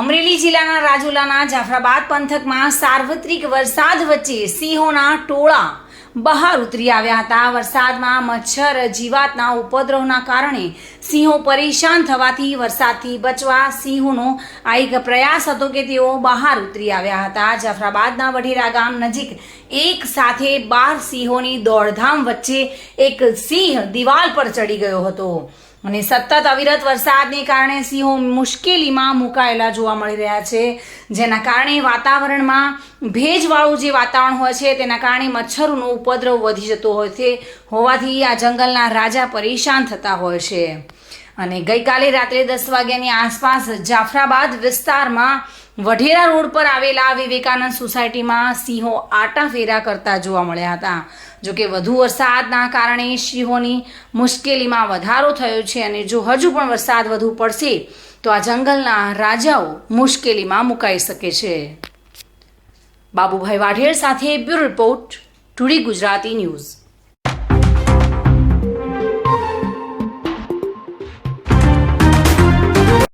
અમરેલી જિલ્લાના રાજુલાના જાફરાબાદ પંથકમાં સાર્વત્રિક વરસાદ વચ્ચે સિંહોના ટોળા બહાર ઉતરી આવ્યા હતા. વરસાદમાં મચ્છર જીવાતના ઉપદ્રવના કારણે સિંહો પરેશાન થવાથી વરસાદથી બચવા સિંહોનો આ એક પ્રયાસ હતો કે તેઓ બહાર ઉતરી આવ્યા હતા. જાફરાબાદના વઢેરા ગામ નજીક એક સાથે બાર સિંહોની દોડધામ વચ્ચે એક સિંહ દિવાલ પર ચડી ગયો હતો. અને સતત અવિરત વરસાદને કારણે સિંહો મુશ્કેલીમાં મુકાયેલા જોવા મળી રહ્યા છે. જેના કારણે વાતાવરણમાં ભેજવાળું જે વાતાવરણ હોય છે, તેના કારણે મચ્છરોનો ઉપદ્રવ વધી જતો હોય છે. હોવાથી આ જંગલના રાજા પરેશાન થતા હોય છે. અને ગઈકાલે રાત્રે દસ વાગ્યાની આસપાસ જાફરાબાદ વિસ્તારમાં વઢેરા રોડ પર આવેલા વિવેકાનંદ સોસાયટીમાં સિંહો આટા ફેરા કરતા જોવા મળ્યા હતા. જોકે વધુ વરસાદના કારણે સિંહોની મુશ્કેલીમાં વધારો થયો છે અને જો હજુ પણ વરસાદ વધુ પડશે, તો આ જંગલના રાજાઓ મુશ્કેલીમાં મુકાઈ શકે છે. બાબુભાઈ વાઢેર સાથે બ્યુરો રિપોર્ટ, ટુડી ગુજરાતી ન્યૂઝ.